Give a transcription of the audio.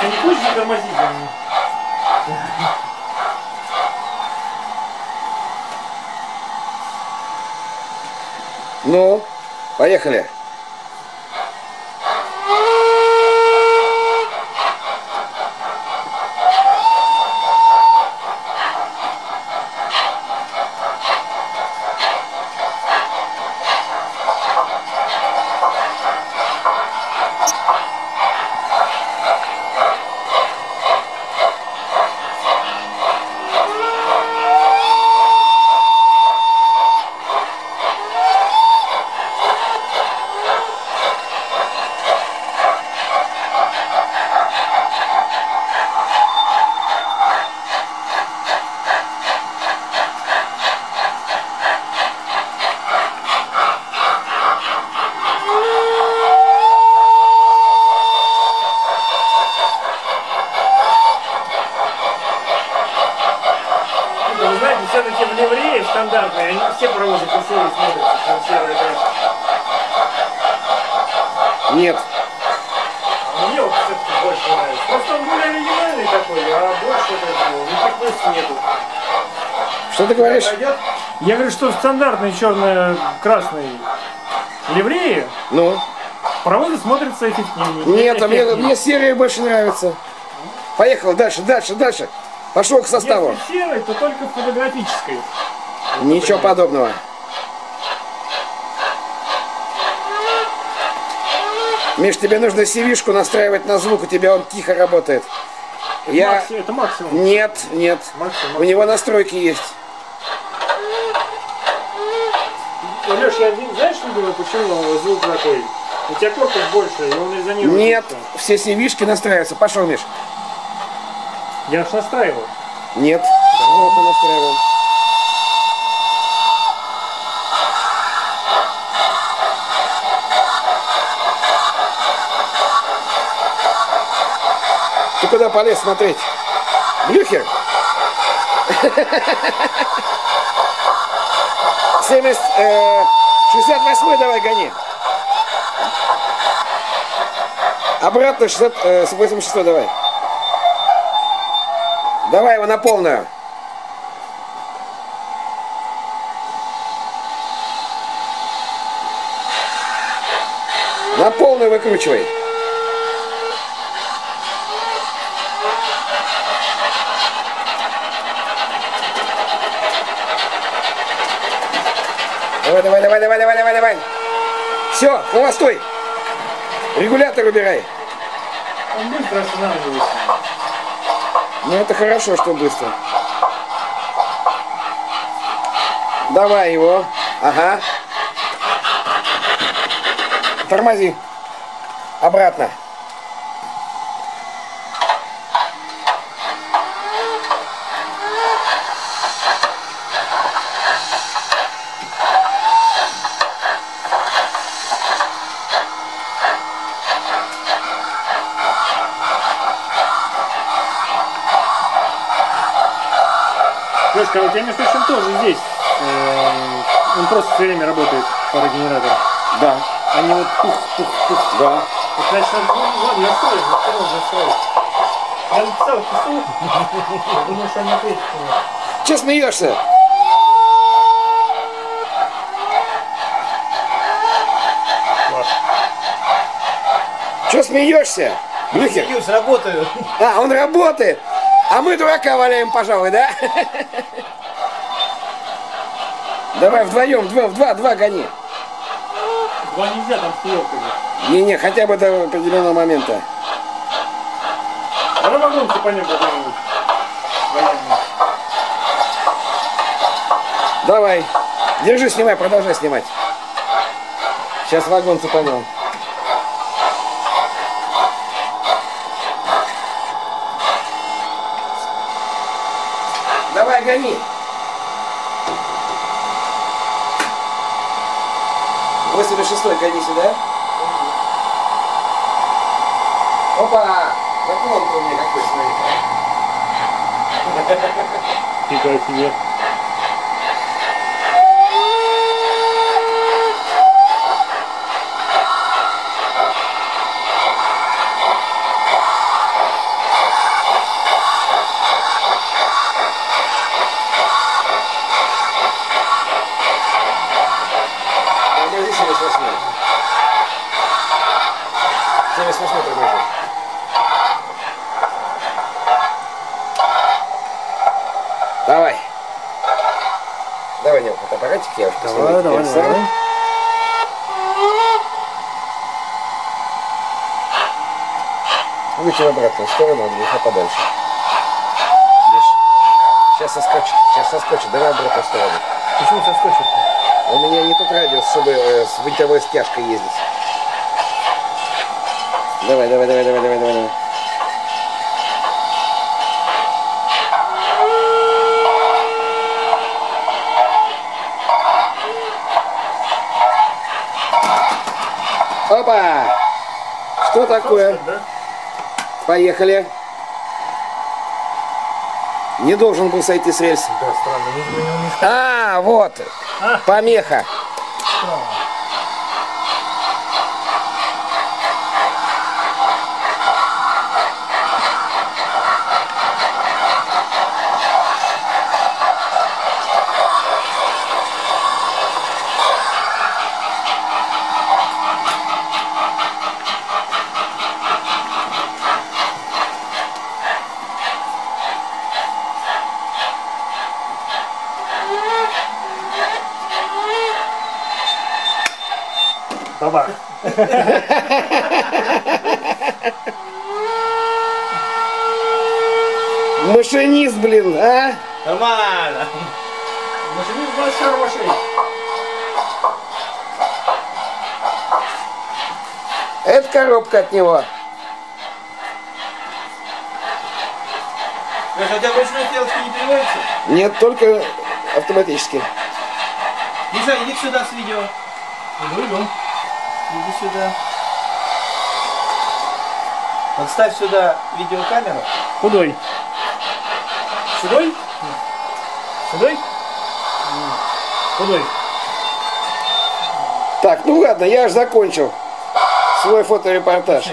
Ты не хочешь затормозить? Ну, поехали. Все паровозы красивые смотрятся, там серые красные. Нет. Мне вот все-таки больше нравится. Просто он более оригинальный такой, а больше этого никаких плюсов нету. Что ты говоришь? Пойдет? Я говорю, что в стандартной черно-красной ливреи Ну? паровозы смотрятся эффективнее. Нет, а мне, мне серые больше нравятся. Поехал дальше, дальше, дальше. Пошел к составу. Если серый, то только в фотографической. Ничего подобного. Миш, тебе нужно CV-шку настраивать на звук, у тебя он тихо работает. Я... Макси- Это максимум. Нет, нет. Максимум. У него настройки есть. Леш, я знаешь, что думаю, почему звук такой? У тебя корпус больше, и он резонирует. Нет, все CV-шки настраиваются. Пошел, Миш. Я ж настраивал. Нет. Вот он настраивал. Куда полез смотреть? Блюхер? 70, э, 68 давай гони. Обратно 60, э, 86 давай. Давай его на полную. На полную выкручивай. Давай, давай, давай, давай, давай, давай, давай. Все, холостой. Регулятор убирай. Он быстро останавливается. Ну это хорошо, что быстро. Давай его. Ага. Тормози. Обратно. Лешка, а у тебя, между прочим, тоже здесь. э, Он просто все время работает парогенератор. Да, А не вот тух-тух-тух. да. Вот, значит, надо, ну, настроить, настроить, настроить. Я написал писал. Я думаю, что они ответят. Че смеешься? Че смеешься? Блюхер. Смеюсь, работаю. А, он работает. А мы дурака валяем, пожалуй, да? Давай вдвоем, два, два, два гони. Два нельзя, там с елками. Не-не, хотя бы до определенного момента. А на вагон какой-нибудь. Военный. Давай. Держи, снимай, продолжай снимать. Сейчас вагон цепанем. Гони. Восемьдесят шестой гони сюда. Опа! Наклон у меня какой смотри. Фига себе. 78 78 пробежал. Давай. Давай, Нил, фотоаппаратик я уже посниму. Давай, давай, давай. давай. Лучше в обратную сторону, от греха подальше. Сейчас соскочит, сейчас соскочит, давай обратно в сторону. Почему соскочит? У меня не тот радиус, чтобы э, с винтовой стяжкой ездить. Давай, давай, давай, давай, давай, давай. давай. Опа! Что такое? Поехали. Не должен был сойти с рельс. Да, странно. А, вот. Помеха. Бабах. Машинист, блин, а? Нормально. Машинист у нас хороший. Это коробка от него. Слушай, у тебя ручной стрелочки не переводится? Нет, только автоматически. Миша, иди сюда с видео. Иду, иду. Иди сюда. Подставь сюда видеокамеру. Худой. Сюдой? Худой? Худой. Так, ну ладно, я аж закончил свой фоторепортаж.